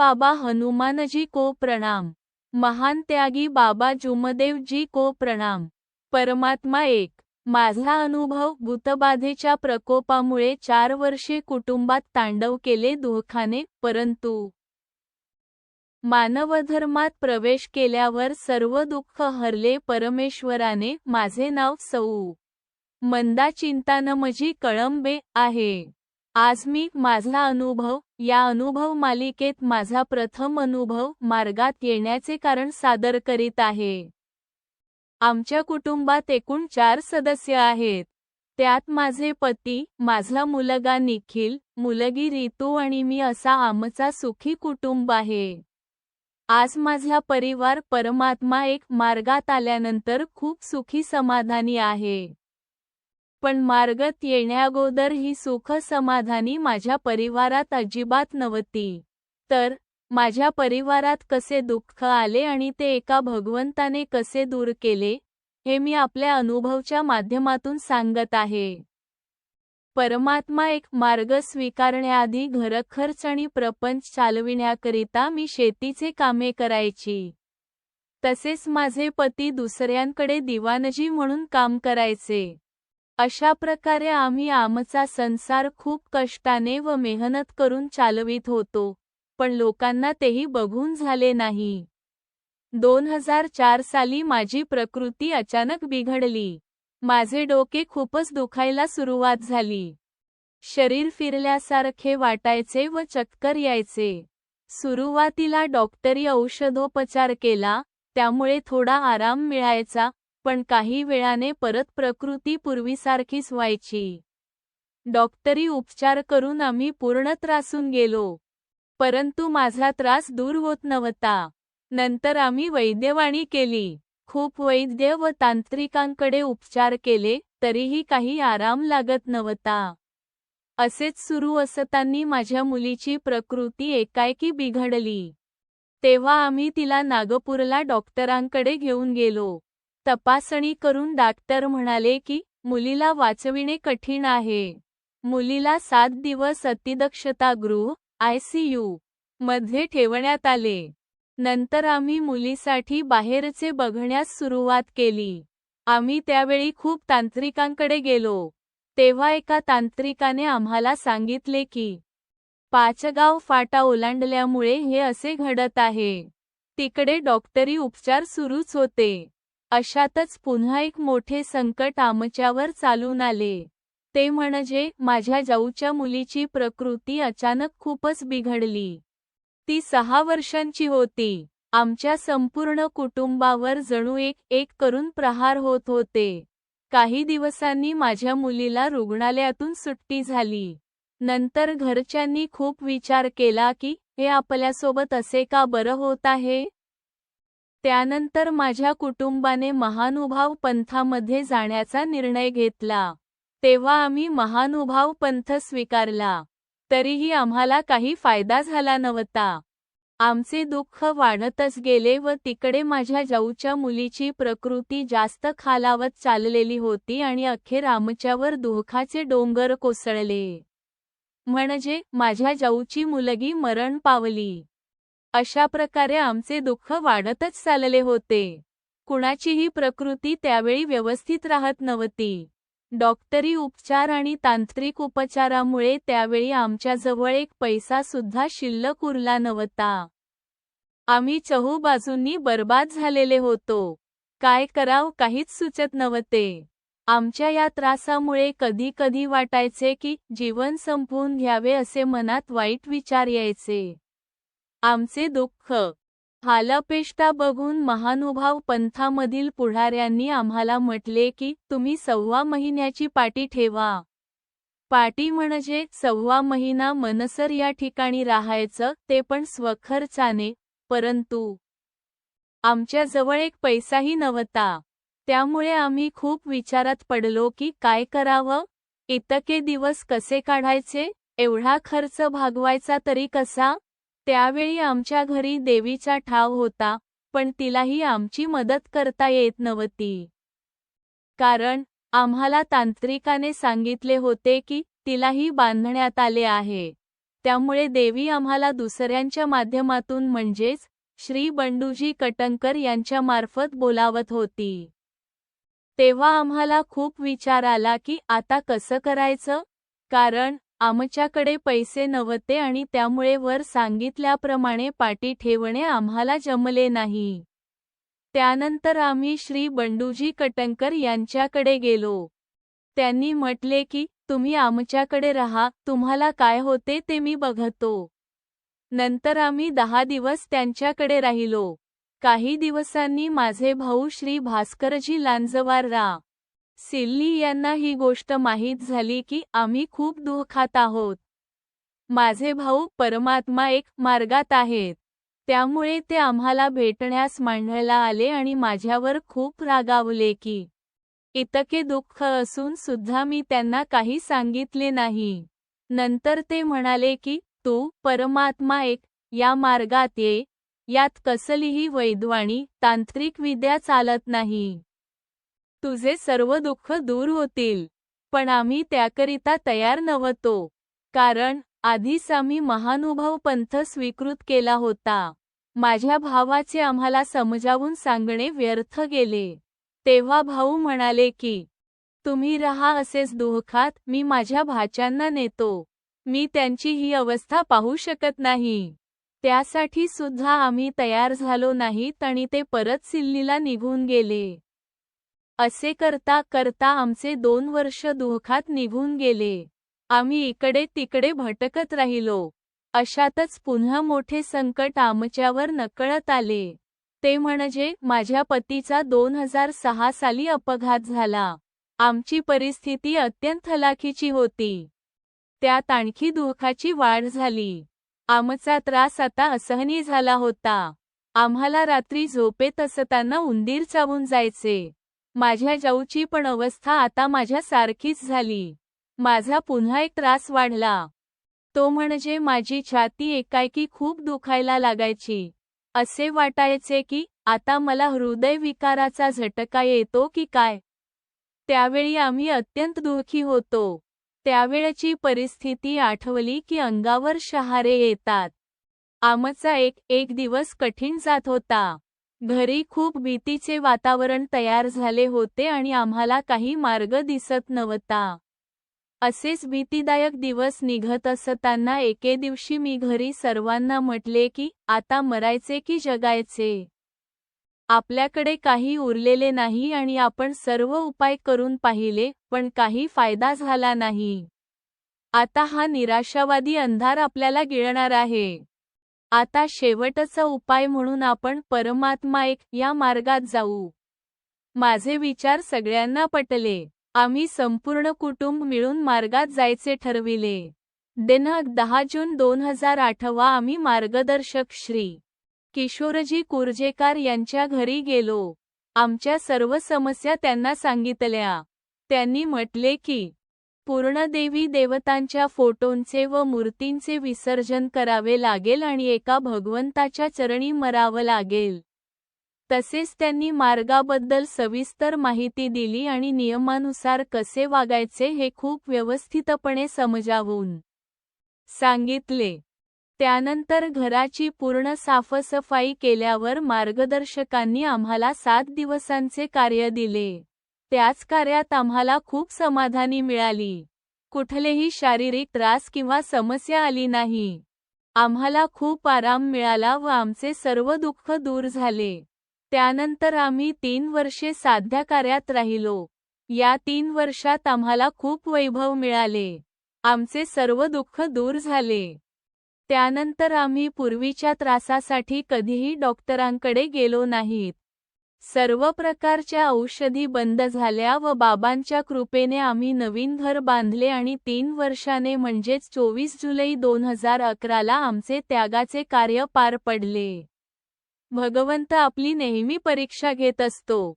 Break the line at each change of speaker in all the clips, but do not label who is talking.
बाबा हनुमानजी को प्रणाम. महान त्यागी बाबा जुमदेवजी को प्रणाम. परमात्मा एक. माझा अनुभव भूतबाधेच्या प्रकोपामुळे चार वर्षे कुटुंबात तांडव केले दुःखाने परंतु मानवधर्मात प्रवेश केल्यावर सर्व दुःख हरले परमेश्वराने माझे नाव सौ. मंदा चिंतानमजी कळंबे आहे. आज मी माझा अनुभव या अनुभव मालिकेत माझा प्रथम अनुभव मार्गात येण्याचे कारण सादर करीत आहे. आमच्या कुटुंबात एकूण चार सदस्य आहेत. त्यात माझे पती माझा मुलगा निखिल मुलगी रितू आणि मी असा आमचा सुखी कुटुंब आहे. आज माझा परिवार परमात्मा एक मार्गात आल्यानंतर खूप सुखी समाधानी आहे. पण मार्गत येण्याअगोदर ही सुख समाधानी माझ्या परिवारात अजिबात नव्हती. तर माझ्या परिवारात कसे दुःख आले आणि ते एका भगवंताने कसे दूर केले हे मी आपल्या अनुभवच्या माध्यमातून सांगत आहे. परमात्मा एक मार्ग स्वीकारण्याआधी घरखर्च आणि प्रपंच चालविण्याकरिता मी शेतीचे कामे करायची. तसेच माझे पती दुसऱ्यांकडे दिवाणजी म्हणून काम करायचे. अशा प्रकारे आम्ही आमचा संसार खूप कष्टाने व मेहनत करून चालवित होतो पण लोकांना तेही बघून झाले नाही. दोन हजार चार साली माझी प्रकृती अचानक बिघडली. माझे डोके खूपच दुखायला सुरुवात झाली. शरीर फिरल्यासारखे वाटायचे व चक्कर यायचे. सुरुवातीला डॉक्टरी औषधोपचार केला त्यामुळे थोडा आराम मिळायचा पण काही वेळाने परत प्रकृती पूर्वीसारखीच व्हायची. डॉक्टरी उपचार करून आम्ही पूर्ण त्रासून गेलो. परंतु माझा त्रास दूर होत नव्हता. नंतर आम्ही वैद्यवाणी केली. खूप वैद्य व तांत्रिकांकडे उपचार केले तरीही काही आराम लागत नव्हता. असेच सुरू असताना माझ्या मुलीची प्रकृती एकाएकी बिघडली. तेव्हा आम्ही तिला नागपूरला डॉक्टरांकडे घेऊन गेलो. तपासणी करून डॉक्टर म्हणाले की मुलीला वाचविणे कठीण आहे. मुलीला सात दिवस अतिदक्षतागृह आयसीयू मध्ये ठेवण्यात आले. नंतर आम्ही मुलीसाठी बाहेरचे बघण्यास सुरुवात केली. आम्ही त्यावेळी खूप तांत्रिकांकडे गेलो. तेव्हा एका तांत्रिकाने आम्हाला सांगितले की पाचगाव फाटा ओलांडल्यामुळे हे असे घडत आहे. तिकडे डॉक्टरी उपचार सुरूच होते. अशातच पुन्हा एक मोठे संकट आमच्यावर चालून आले. ते म्हणजे माझ्या जाऊच्या मुलीची प्रकृती अचानक खूपच बिघडली. ती सहा वर्षांची होती. आमच्या संपूर्ण कुटुंबावर जणू एक एक करून प्रहार होत होते. काही दिवसांनी माझ्या मुलीला रुग्णालयातून सुट्टी झाली. नंतर घरच्यांनी खूप विचार केला की हे आपल्यासोबत असे का बरं होत आहे? त्यानंतर माझ्या कुटुंबाने महानुभाव पंथामध्ये जाण्याचा निर्णय घेतला. तेव्हा आम्ही महानुभाव पंथ स्वीकारला. तरीही आम्हाला काही फायदा झाला नव्हता. आमचे दुःख वाढतच गेले व तिकडे माझ्या जाऊच्या मुलीची प्रकृती जास्त खालावत चाललेली होती आणि अखेर आमच्यावर दुःखाचे डोंगर कोसळले. म्हणजे माझ्या जाऊची मुलगी मरण पावली. अशा प्रकारे आमचे दुःख वाढतच चालले होते. कुणाचीही प्रकृती त्यावेळी व्यवस्थित राहत नव्हती. डॉक्टरी उपचार आणि तांत्रिक उपचारामुळे त्यावेळी आमच्याजवळ एक पैसा सुद्धा शिल्लक उरला नव्हता. आम्ही चहू बाजूंनी बर्बाद झालेले होतो. काय कराव काहीच सुचत नव्हते. आमच्या या त्रासामुळे कधी कधी वाटायचे की जीवन संपवून घ्यावे असे मनात वाईट विचार यायचे. आमचे दुःख. हालपेष्टा बघून महानुभाव पंथामधील पुढाऱ्यांनी आम्हाला म्हटले की तुम्ही सव्वा महिन्याची पाटी ठेवा. पाटी म्हणजे सव्वा महिना मनसर या ठिकाणी राहायचं ते पण स्वखर्चाने परंतु आमच्याजवळ एक पैसाही नव्हता. त्यामुळे आम्ही खूप विचारात पडलो की काय करावं? इतके दिवस कसे काढायचे? एवढा खर्च भागवायचा तरी कसा? त्यावेळी आमच्या घरी देवीचा ठाव होता पण तिलाही आमची मदत करता येत नव्हती. कारण आम्हाला तांत्रिकाने सांगितले होते की तिलाही बांधण्यात आले आहे. त्यामुळे देवी आम्हाला दुसऱ्यांच्या माध्यमातून म्हणजेच श्री बंडूजी कटंकर यांच्या मार्फत बोलावत होती. तेव्हा आम्हाला खूप विचार आला की आता कसं करायचं? कारण आमच्याकडे पैसे नव्हते आणि त्यामुळे वर सांगितल्याप्रमाणे पाटी ठेवणे आम्हाला जमले नाही. त्यानंतर आम्ही श्री बंडूजी कटंकर यांच्याकडे गेलो. त्यांनी म्हटले की तुम्ही आमच्याकडे राहा तुम्हाला काय होते ते मी बघतो. नंतर आम्ही दहा दिवस त्यांच्याकडे राहिलो. काही दिवसांनी माझे भाऊ श्री भास्करजी लांजवार रा सिल्ली यांना ही गोष्ट माहीत झाली की आम्ही खूप दुःखात आहोत. माझे भाऊ परमात्मा एक मार्गात आहेत. त्यामुळे ते आम्हाला भेटण्यास मांडायला आले आणि माझ्यावर खूप रागावले की इतके दुःख असून सुद्धा मी त्यांना काही सांगितले नाही. नंतर ते म्हणाले की तू परमात्मा एक या मार्गात ये. यात कसलीही वैद्वाणी तांत्रिक विद्या चालत नाही. तुझे सर्व दुःख दूर होतील. पण आम्ही त्याकरिता तयार नव्हतो. कारण आधीच आम्ही महानुभाव पंथ स्वीकृत केला होता. माझ्या भावाचे आम्हाला समजावून सांगणे व्यर्थ गेले. तेव्हा भाऊ म्हणाले की तुम्ही रहा असेच दुःखात मी माझ्या भाच्यांना नेतो. मी त्यांची ही अवस्था पाहू शकत नाही. त्यासाठी सुद्धा आम्ही तयार झालो नाहीत आणि ते परत सिल्लीला निघून गेले. असे करता करता आमचे दोन वर्ष दुःखात निघून गेले. आम्ही इकडे तिकडे भटकत राहिलो. अशातच पुन्हा मोठे संकट आमच्यावर नकळत आले. ते म्हणजे माझ्या पतीचा दोन हजार सहा साली अपघात झाला. आमची परिस्थिती अत्यंत हलाखीची होती. त्यात आणखी दुःखाची वाढ झाली. आमचा त्रास आता असहनीय झाला होता. आम्हाला रात्री झोपेत असताना उंदीर चावून जायचे. माझ्या जाऊची पण अवस्था आता माझ्या सारखीच झाली. माझा पुन्हा एक त्रास वाढला. तो म्हणजे माझी छाती एकाएकी खूप दुखायला लागायची. असे वाटायचे की आता मला हृदयविकाराचा झटका येतो की काय? त्यावेळी आम्ही अत्यंत दुःखी होतो. त्यावेळची परिस्थिती आठवली की अंगावर शहारे येतात. आमचा एक एक दिवस कठीण जात होता. घरी खूप भीतीचे वातावरण तयार झाले होते आणि आम्हाला काही मार्ग दिसत नव्हता. असेच भीतीदायक दिवस निघत असताना एके दिवशी मी घरी सर्वांना म्हटले की आता मरायचे की जगायचे? आपल्याकडे काही उरलेले नाही आणि आपण सर्व उपाय करून पाहिले पण काही फायदा झाला नाही. आता हा निराशावादी अंधार आपल्याला गिळणार आहे. आता शेवटचा उपाय म्हणून आपण परमात्मा एक या मार्गात जाऊ. माझे विचार सगळ्यांना पटले. आम्ही संपूर्ण कुटुंब मिळून मार्गात जायचे ठरविले. दिनांक दहा जून दोन हजार आठवा आम्ही मार्गदर्शक श्री. किशोरजी कुर्जेकार यांच्या घरी गेलो. आमच्या सर्व समस्या त्यांना सांगितल्या. त्यांनी म्हटले की पूर्णदेवी देवतांच्या फोटोंचे व मूर्तींचे विसर्जन करावे लागेल आणि एका भगवंताच्या चरणी मरावं लागेल. तसेच त्यांनी मार्गाबद्दल सविस्तर माहिती दिली आणि नियमानुसार कसे वागायचे हे खूप व्यवस्थितपणे समजावून सांगितले. त्यानंतर घराची पूर्ण साफसफाई केल्यावर मार्गदर्शकांनी आम्हाला सात दिवसांचे कार्य दिले. त्याच कार्यात आम्हाला खूप समाधानी मिळाली. कुठलेही शारीरिक त्रास किंवा समस्या आली नाही. आम्हाला खूप आराम मिळाला व आमचे सर्व दुःख दूर झाले. त्यानंतर आम्ही तीन वर्षे साध्या कार्यात राहिलो. या तीन वर्षात आम्हाला खूप वैभव मिळाले. आमचे सर्व दुःख दूर झाले. त्यानंतर आम्ही पूर्वीच्या त्रासासाठी कधीही डॉक्टरांकडे गेलो नाहीत. सर्व प्रकारच्या औषधी बंद झाल्या व बाबांच्या कृपेने आम्ही नवीन घर बांधले आणि तीन वर्षाने म्हणजेच चोवीस जुलै दोन हजार अकराला आमचे त्यागाचे कार्य पार पडले. भगवंत आपली नेहमी परीक्षा घेत असतो.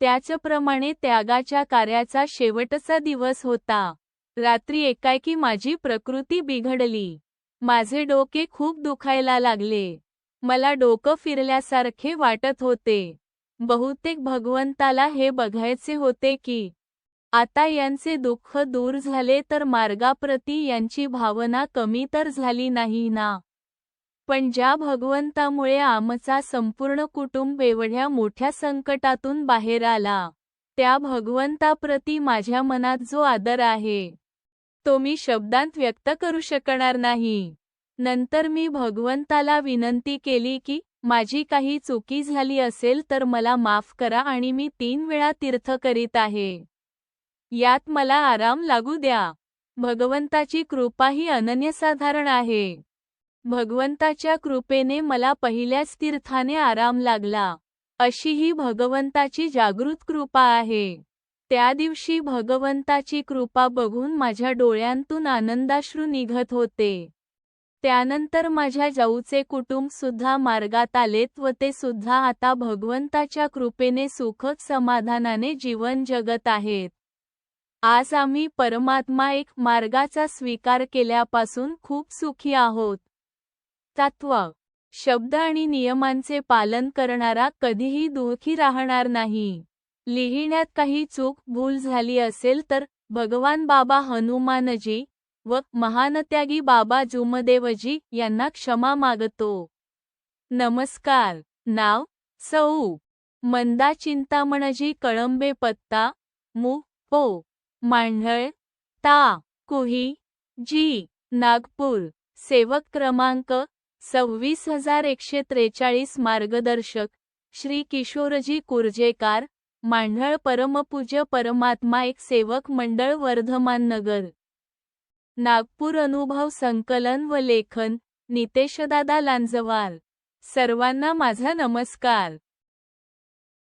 त्याचप्रमाणे त्यागाच्या कार्याचा शेवटचा दिवस होता. रात्री एकाएकी माझी प्रकृती बिघडली. माझे डोके खूप दुखायला लागले. मला डोकं फिरल्यासारखे वाटत होते. बहुतेक भगवंताला हे बघायचे होते की आता यांचे दुःख दूर झाले तर मार्गाप्रती यांची भावना कमी तर झाली नाही ना? पण ज्या भगवंतामुळे आमचा संपूर्ण कुटुंब एवढ्या मोठ्या संकटातून बाहेर आला त्या भगवंताप्रती माझ्या मनात जो आदर आहे तो मी शब्दांत व्यक्त करू शकणार नाही. नंतर मी भगवंताला विनंती केली की माझी काही चुकी झाली असेल तर मला माफ करा आणि मी तीन वेळा तीर्थ करीत आहे. यात मला आराम लागू द्या. भगवंताची कृपा ही अनन्यसाधारण आहे. भगवंताच्या कृपेने मला पहिल्याच तीर्थाने आराम लागला. अशी ही भगवंताची जागृत कृपा आहे. त्या दिवशी भगवंताची कृपा बघून माझ्या डोळ्यांतून आनंदाश्रू निघत होते. त्यानंतर माझ्या जाऊचे कुटुंब सुद्धा मार्गात आलेत व ते सुद्धा आता भगवंताच्या कृपेने सुखद समाधानाने जीवन जगत आहेत. आज आम्ही परमात्मा एक मार्गाचा स्वीकार केल्यापासून खूप सुखी आहोत. तत्व. शब्द आणि नियमांचे पालन करणारा कधीही दुःखी राहणार नाही. लिहिण्यात काही चूक भूल झाली असेल तर भगवान बाबा हनुमानजी व महानत्यागी बाबा जुमदेवजी यांना क्षमा मागतो. नमस्कार. नाव सौ. मंदा चिंतामणजी कळंबे पत्ता मु. पो. मांढळ ता. कुही जी. नागपूर. सेवक क्रमांक सव्वीस हजार एकशे त्रेचाळीस मार्गदर्शक श्री किशोरजी कुर्जेकार मांढळ परमपूज्य परमात्मा एक सेवक मंडळ वर्धमान नगर नागपूर अनुभव संकलन व लेखन नितेशदादा लांजवाल. सर्वांना माझा नमस्कार.